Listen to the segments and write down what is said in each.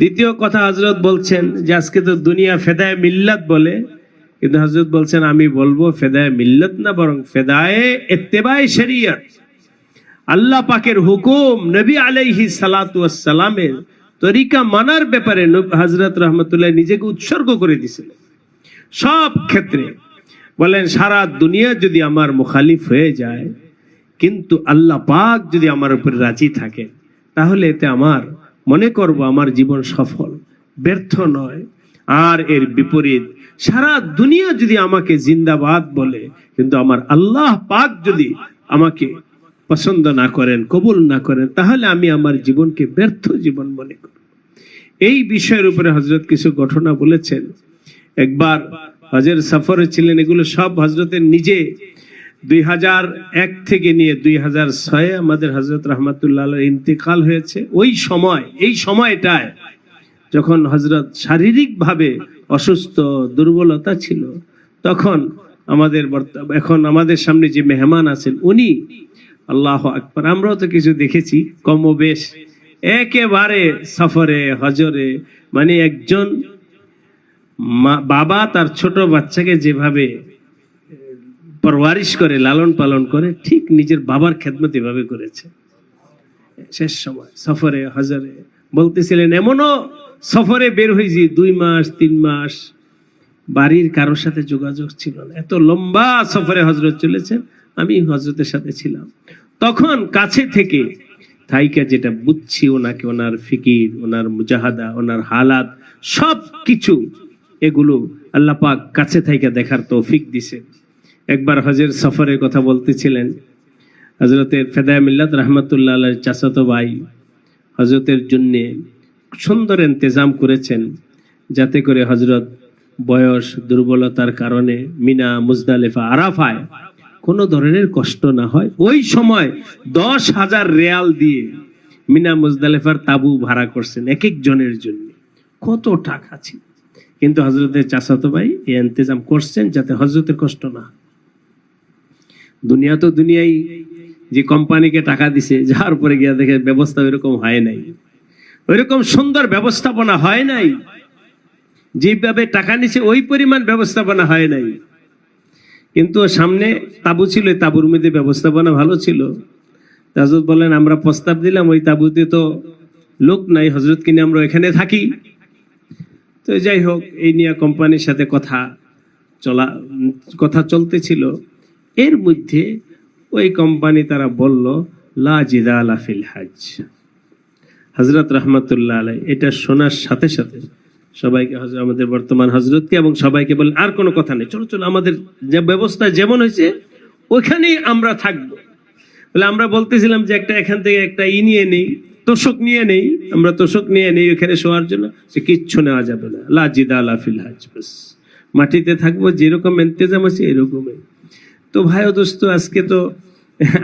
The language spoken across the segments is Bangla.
দ্বিতীয় কথা হজরত বলছেন যে আজকে তো দুনিয়া ফেদায় মিল্লাত বলে, কিন্তু হজরত বলছেন, আমি বলব ফেদায় মিল্লাত না, বরং ফেদায় শরিয়ত। আল্লাহ পাকের হুকুম নবী আলাইহি সালামের তরিকা মানার ব্যাপারে হজরত রহমতুল্লাহ নিজেকে উৎসর্গ করে দিয়েছিলেন। সব ক্ষেত্রে বলেন, সারা দুনিয়া যদি আমার মুখালিফ হয়ে যায়, কিন্তু আল্লাহ পাক যদি আমার উপর রাজি থাকে, তাহলে এতে আমার মনে করব আমার জীবন সফল, ব্যর্থ নয়। আর এর বিপরীত, সারা দুনিয়া যদি আমাকে জিন্দাবাদ বলে, কিন্তু আমার আল্লাহ পাক যদি আমাকে পছন্দ না করেন, কবুল না করেন, তাহলে আমি আমার জীবনকে ব্যর্থ জীবন মনে করব। এই বিষয়ের উপরে হজরত কিছু ঘটনা বলেছেন। একবার হজের সফরে ছিলেন, এগুলো সব হজরতের নিজে দুই হাজার এক থেকে নিয়ে দুই হাজার ছয়ে আমাদের হজরত রহমতুল্লাহ ইন্তেকাল হয়েছে। ওই সময়, এই সময়টায় যখন হজরত শারীরিকভাবে অসুস্থ, দুর্বলতা ছিল, তখন আমাদের এখন আমাদের সামনে যে মেহমান আছেন, উনি আল্লাহ আকবর, আমরাও তো কিছু দেখেছি কম বেশ একেবারে সফরে হজরে মানে একজন বাবা তার ছোট বাচ্চাকে যেভাবে পরওয়ারিশ করে, লালন পালন করে, ঠিক নিজের বাবার খেদমত এভাবে করেছে। শেষ সময়, সফরে, হজরে বলতেছিলেন, এমনও সফরে বের হয়েছি, দুই মাস, তিন মাস। বাড়ির কারোর সাথে যোগাযোগ ছিল না। এত লম্বা সফরে হজরত চলেছেন, আমি হজরতের সাথে ছিলাম। তখন কাছে থেকে থাইকা যেটা বুঝছি ওনাকে, ওনার ফিকির, ওনার মুজাহাদা, ওনার হালাত সব কিছু এগুলো আল্লাহ পাক কাছে থাইকা দেখার তৌফিক দিছে। একবার হজের সফরের কথা বলতেছিলেন হজরতের ফেদায় মিল্লাত রহমতুল্লাহ চাচাতো ভাই হজরতের জন্য সুন্দর ইন্তজাম করেছেন যাতে করে হজরত বয়স, দুর্বলতার কারণে মিনা, মুজদালেফা, আরাফায় কোনো ধরনের কষ্ট না হয়। ওই সময় দশ হাজার রেয়াল দিয়ে মিনা, মুজদালেফার তাবু ভাড়া করছেন এক এক জনের জন্য। কত টাকা ছিল? কিন্তু হজরতের চাচাতো ভাই এই ইন্তজাম করছেন যাতে হজরতের কষ্ট না হয়। দুনিয়া তো দুনিয়াই। যে কোম্পানিকে টাকা দিছে, যার পরে গিয়া দেখে ব্যবস্থা ওইরকম হয় নাই। ওইরকম সুন্দর ব্যবস্থাপনা হয় নাই। যেভাবে টাকা নিছে, ওই পরিমাণ ব্যবস্থাপনা হয় নাই। কিন্তু সামনে তাবু ছিল তাবুর মধ্যে ব্যবস্থাপনা ভালো ছিল। হজরত বলেন, আমরা প্রস্তাব দিলাম, ওই তাবুতে তো লোক নাই হজরত কিনে আমরা এখানে থাকি। তো যাই হোক, এই নিয়ে কোম্পানির সাথে কথা চলা, কথা চলতেছিল। এর মধ্যে ওই কোম্পানি তারা বলল, লা জিদালা ফিল হাজ। হজরত রহমতুল্লাহ আলাই এটা শোনার সাথে সাথে সবাইকে আমাদের বর্তমান হজরতকে এবং সবাইকে বলেন আর কোনো কথা নেই। চলো চলো, আমাদের যে ব্যবস্থা যেমন হয়েছে ওইখানেই আমরা থাকব। বলে আমরা বলতেছিলাম যে একটা এখান থেকে একটা ই নিয়ে নেই, তোষক নিয়ে নেই, আমরা তোষক নিয়ে নেই ওখানে শোয়ার জন্য, সে কিচ্ছু নেওয়া যাবে না। লাজিদা আলা ফিল হাজ মাটিতে থাকব, যেরকম এন্তেজাম আছে এরকমই। তো ভাই দোস্ত, আজকে তো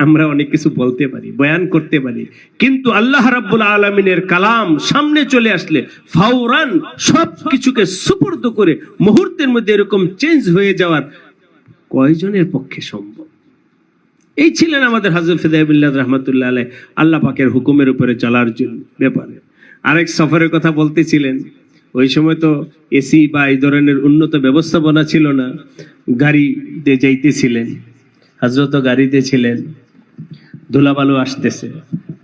আমরা অনেক কিছু বলতে পারি, বয়ান করতে পারি। কিন্তু আল্লাহ রাব্বুল আলমিনের কালাম সামনে চলে আসলে ফাউরান সব কিছুকে সুপর্দ করে মুহূর্তের মধ্যে এরকম চেঞ্জ হয়ে যাওয়ার কয়জনের পক্ষে সম্ভব? এই ছিলেন আমাদের হাজর ফিদাইবুল্লাহ রহমতুল্লাহ আল্লাহ পাকের হুকুমের উপরে চলার জন্য ব্যাপারে। আরেক সফরের কথা বলতেছিলেন ওই সময় তো এসি বা এই ধরনের উন্নত ব্যবস্থাপনা ছিল না। গাড়িতে যাইতেছিলেন, হাজরত গাড়িতে ছিলেন, ধুলাবালু আসতেছে।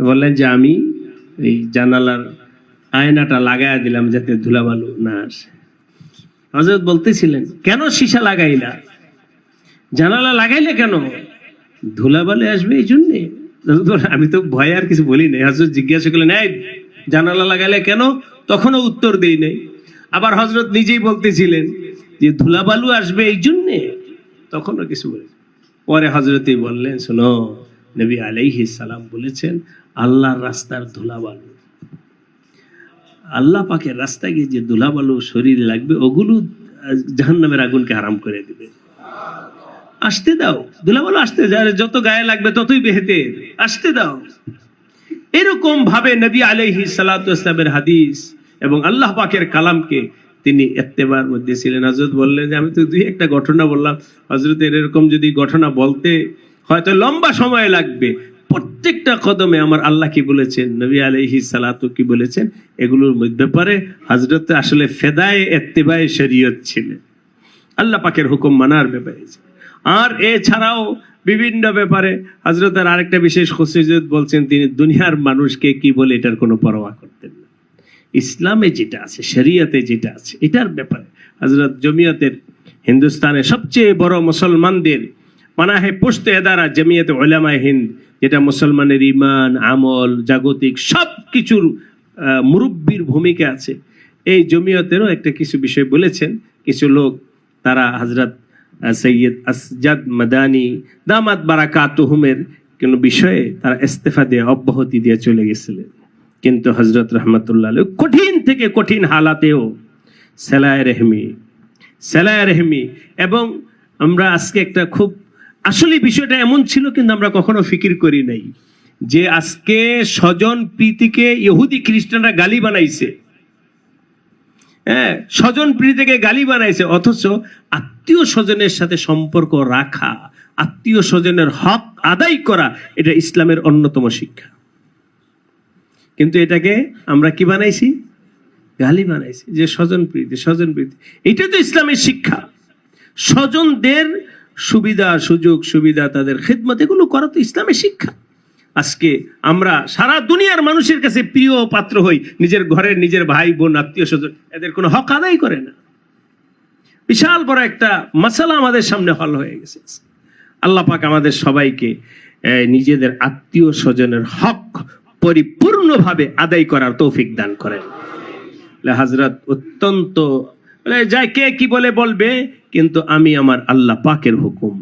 বললেন যে, আমি এই জানালার আয়নাটা লাগায়া দিলাম যাতে ধুলাবালু না আসে। হজরত বলতেছিলেন, কেন সীসা লাগাইলা? জানালা লাগাইলে কেন? ধুলাবালে আসবে এই জন্যে? আমি তো ভয় আর কিছু বলি নাই। হজরত জিজ্ঞাসা করলেন জানালা লাগালে কেন? তখনও উত্তর দেই নাই। আবার হজরত নিজেই বলতেছিলেন যে, ধুলাবালু আসবে এই জন্যে। তখনও কিছু বলি পরে হজরতই বললেন, শোনো, নবী আলাইহি সালাম বলেছেন, আল্লাহর রাস্তার ধুলাবালু। আল্লাহ পাকের রাস্তায় গিয়ে যে ধুলাবালু শরীরে লাগবে, ওগুলো জাহান্নামের আগুনকে হারাম করে দিবে। আসতে দাও দুলাবালু আসতে যত গায়ে লাগবে ততই বেহেতে। আসতে দাও। এরকম ভাবে নবী আলাইহি সালামের হাদিস এবং আল্লাহ পাকের কালামকে তিনি এত্তেবার মধ্যে ছিলেন। হজরত বললেন যে, আমি তো দুই একটা ঘটনা বললাম। হজরতের এরকম যদি ঘটনা বলতে হয়তো লম্বা সময় লাগবে। প্রত্যেকটা কদমে আমার আল্লাহ কি বলেছেন? নবী আলহি সালাতু কি বলেছেন? এগুলোর মধ্যে পরে হজরত আসলে ফেদায় এত্তেবায় শরীয়ত ছিলেন। আল্লাহ পাকের হুকুম মানার ব্যাপারে। আর এছাড়াও বিভিন্ন ব্যাপারে হজরতের আরেকটা বিশেষ খুশিজত বলছেন, তিনি দুনিয়ার মানুষকে কি বলে এটার কোনো পরোয়া করতেন না। ইসলামে যেটা আছে, শরিয়াতে যেটা আছে, এটার ব্যাপারে হজরত জমিয়তের হিন্দুস্তানের সবচেয়ে বড় মুসলমানদের পানাহে পুষতে এদারা জমিয়তে ওলামায় হিন্দ, যেটা মুসলমানের ইমান আমল, জাগতিক সব কিছুর মুরব্বির ভূমিকা আছে। এই জমিয়তেরও একটা কিছু বিষয় বলেছেন, কিছু লোক তারা হজরত সৈয়দ আসজাদ মাদানি দামাত বারাকাতুহুমের কোনো বিষয়ে তারা ইস্তেফা দিয়ে, অব্যাহতি দিয়ে চলে গেছিলেন। কিন্তু হজরত রহমতুল্লাহ কঠিন থেকে কঠিন হালাতেও সেলায় রেহমি সেলায় রেহমি। এবং আমরা আজকে একটা খুব, আসলে বিষয়টা এমন ছিল কিন্তু আমরা কখনো ফিকির করি নাই, যে আজকে স্বজন প্রীতিকে ইহুদি খ্রিস্টানরা গালি বানাইছে। হ্যাঁ স্বজন প্রীতিকে গালি বানাইছে, অথচ আত্মীয় স্বজনের সাথে সম্পর্ক রাখা, আত্মীয় স্বজনের হক আদায় করা, এটা ইসলামের অন্যতম শিক্ষা। কিন্তু এটাকে আমরা কি বানাইছি? গালি বানাইছি। যে স্বজন প্রীতি স্বজন প্রীতি। এটা তো ইসলামের শিক্ষা। স্বজনদের সুবিধা, সুযোগ, সুবিধা, তাদের খেদমত, এগুলো করা তো ইসলামের শিক্ষা। আজকে আমরা সারা দুনিয়ার মানুষের কাছে প্রিয় পাত্র হই, নিজের ঘরের নিজের ভাই, বোন, আত্মীয় স্বজন। এদের কোনো হক আদায় করে না। বিশাল বড় একটা মশালা আমাদের সামনে হল হয়ে গেছে। আল্লাহ পাক আমাদের সবাইকে নিজেদের আত্মীয় স্বজনের হক পরিপূর্ণভাবে আদায় করার তৌফিক দান করেন। হাজরত অত্যন্ত বলে যাই কে কি বলে বলবে, কিন্তু আমি আমার আল্লাহ পাকের হুকুম,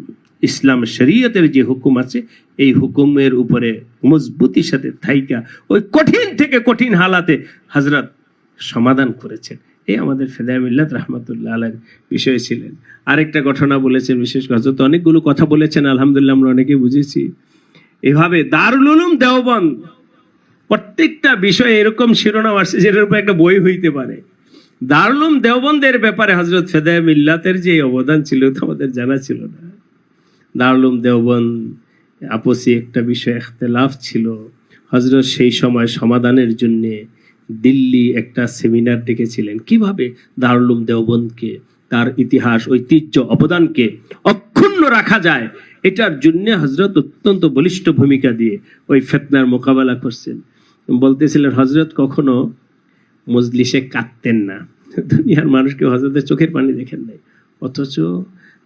ইসলাম শরীয়তের যে হুকুম আছে, এই হুকুমের উপরে মজবুতির সাথে থাইকা ওই কঠিন থেকে কঠিন হালাতে হজরত সমাধান করেছেন। এই আমাদের ফেদায় মিল্লাত রহমতুল্লাহ আলের বিষয় ছিলেন। আরেকটা ঘটনা বলেছেন বিশেষ হজরত অনেকগুলো কথা বলেছেন, আলহামদুলিল্লাহ আমরা অনেকে বুঝেছি। এভাবে দারুল উলুম প্রত্যেকটা বিষয়ে এরকম শিরোনাম আসছে যেটার উপর একটা বই হইতে পারে। দারুলুম দেওবন্দের ব্যাপারে হজরত ফেদায় মিল্লাতের যে অবদান ছিল তো আমাদের জানা ছিল না। দারুলুম দেওবন্দ, আপসি একটা বিষয় এখতেলাফ ছিল। হজরত সেই সময় সমাধানের জন্য দিল্লি একটা সেমিনার ডেকেছিলেন। কীভাবে দারুলুম দেওবন্দকে, তার ইতিহাস, ঐতিহ্য, অবদানকে অক্ষুণ্ণ রাখা যায়, এটার জন্য হজরত অত্যন্ত বলিষ্ঠ ভূমিকা দিয়ে ওই ফেতনার মোকাবেলা করছেন। বলতেছিলেন হজরত কখনো মজলিসে কাঁদতেন না। দুনিয়ার মানুষকে হজরতের চোখের পানি দেখেন নাই। অথচ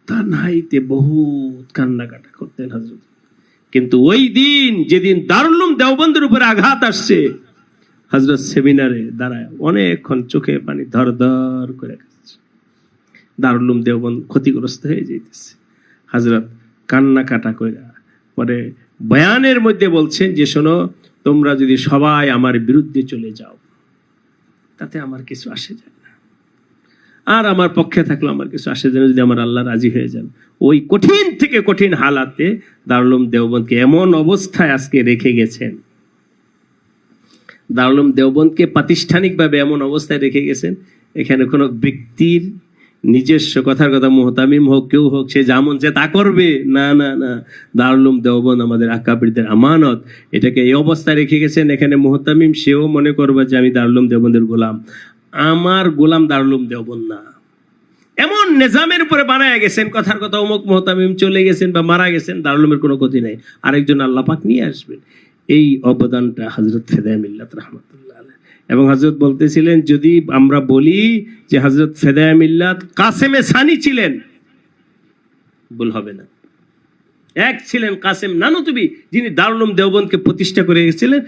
তানহাইতে বহুত কান্নাকাটা করতেন হজরত কিন্তু ওই দিন, যেদিন দারুলুম দেওবন্দের উপরে আঘাত আসছে হজরত সেমিনারে দাঁড়ায়, অনেকক্ষণ চোখে পানি ধর ধর করে কাঁদছে। দারুলুম দেওবন্দ ক্ষতিগ্রস্ত হয়ে যেতেছে হজরত কান্না কাটা কইরা পরে বয়ানের মধ্যে বলছেন যে, শোনো, তোমরা যদি সবাই আমার বিরুদ্ধে চলে যাও, তাতে আমার কিছু আসে যায় না। আর আমার পক্ষে থাকল আমার কিছু আসে যায় যদি আমার আল্লাহ রাজি হয়ে যান। ওই কঠিন থেকে কঠিন হালাতে দারুলুম দেওবন্দকে এমন অবস্থায় আজকে রেখে গেছেন। দারুলুম দেওবন্দকে প্রাতিষ্ঠানিকভাবে এমন অবস্থায় রেখে গেছেন, এখানে কোনো ব্যক্তির নিজস্ব কথার কথা মোহতামিম হোক, কেউ হোক, সে যেমন সে তা করবে। না না না। দারুলুম দেওবন্দ আমাদের আকাবিরদের আমানত। এটাকে এই অবস্থায় রেখে গেছেন, এখানে মোহতামিম, সেও মনে করবে যে আমি দারুলুম দেওবন্দের গোলাম। আমার গোলাম দারুলুম দেওবন্দ না। এমন নিজামের উপরে বানায় গেছেন, কথার কথা অমুক মোহতামিম চলে গেছেন বা মারা গেছেন, দারুলুমের কোনো ক্ষতি নাই। আরেকজন আল্লাহ পাক নিয়ে আসবেন। এই অবদানটা হজরত ফেদায় মিল্লাত রহমতুল্লাহ এবং হজরত বলতেছিলেন, যদি আমরা বলি যে হজরত ফেদায় মিল্লাত কাসেমে সানি ছিলেন, ভুল হবে না। এক ছিলেন কাসেম নানুতুবি, যিনি দারুলুম দেওবন্দকে প্রতিষ্ঠা করে গেছিলেন,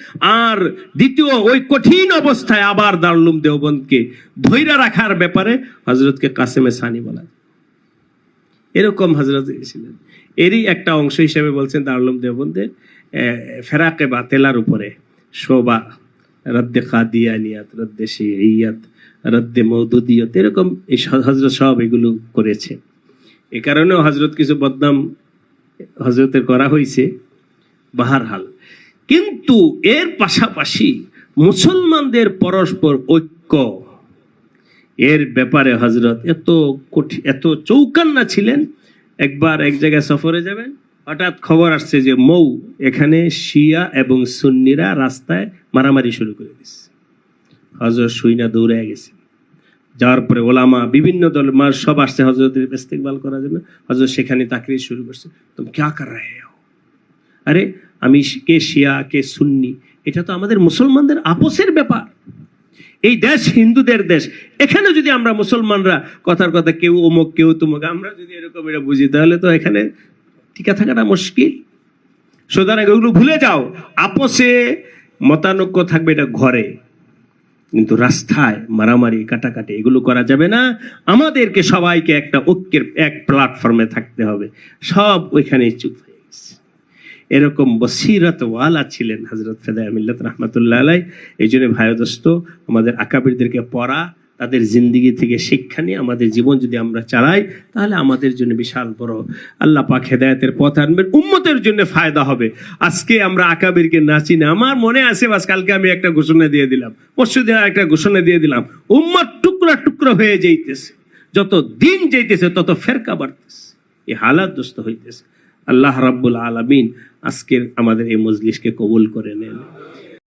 আর দ্বিতীয় ওই কঠিন অবস্থায় আবার দারুলুম দেওবন্দকে ধৈর্য রাখার ব্যাপারে হজরতকে কাসেমে সানি বলা এরকম হজরত ছিলেন এরই একটা অংশ হিসেবে বলছেন দারুলুম দেওবন্দের ফেরাকে বা তেলার উপরে। শোভা রদ্দে খাদিয়ানিয়াত, রদ্দে শিয়াত রদ্দে মৌদুদিয়ত এরকম এই হজরত সব এগুলো করেছে। এ কারণেও হজরত কিছু বদনাম হজরতের করা হয়েছে বাহারহাল। কিন্তু এর পাশাপাশি মুসলমানদের পরস্পর ঐক্য, এর ব্যাপারে হজরত এত কঠিন এত চৌকান্না ছিলেন, একবার এক জায়গায় সফরে যাবেন হঠাৎ খবর আসছে যে মৌ এখানে শিয়া এবং সুন্নিরা রাস্তায় মারামারি শুরু করে দিচ্ছে হজরত সুইনা দৌড়ে গেছে। যাওয়ার পরে ওলামা বিভিন্ন দল মার সব আসছে হজরতের ইস্তেকবাল করার জন্য। হজরত সেখানে তাকরির শুরু করছে। তুমি ক্যা কর হো আরে আমি কে শিয়া, কে সুন্নি, এটা তো আমাদের মুসলমানদের আপোসের ব্যাপার। এই দেশ হিন্দুদের দেশ। এখানে যদি আমরা মুসলমানরা কথার কথা কেউ অমুক কেউ তুমুক, আমরা যদি এরকম এটা বুঝি, তাহলে তো এখানে টিকা থাকাটা মুশকিল। সুতরাং এগুলো ভুলে যাও। আপোসে মতানৈক্য থাকবে এটা ঘরে। কিন্তু রাস্তায় মারামারি, কাটাকাটি এগুলো করা যাবে না। আমাদেরকে সবাইকে একটা ঐক্যের এক প্ল্যাটফর্মে থাকতে হবে। সব ওইখানেই চুপ হয়ে গেছে। এরকম বসিরতওয়ালা ছিলেন হজরত ফেদায় মিল্লাত রহমতুল্লাহ আলাই এই জন্য ভাইদস্ত আমাদের আকাবিরদেরকে পড়া তাদের জিন্দিগি থেকে শিক্ষা নিয়ে আমাদের জীবন যদি আমরা চালাই, তাহলে আমাদের জন্য বিশাল বড় আল্লাহ পাক হেদায়তের পথ আনবেন, উম্মতের জন্য ফায়দা হবে। আজকে আমরা আকাবিরকে নাচি না, আমার মনে আছে বাস কালকে আমি একটা ঘোষণা দিয়ে দিলাম পরশু দিন একটা ঘোষণা দিয়ে দিলাম, উম্মত টুকরা টুকরা হয়ে যাইতেছে, যত দিন যাইতেছে তত ফেরকা বাড়তেছে এই হালাত দুস্থ হইতেছে। আল্লাহ রাব্বুল আলামিন আজকের আমাদের এই মজলিসকে কবুল করে নেন।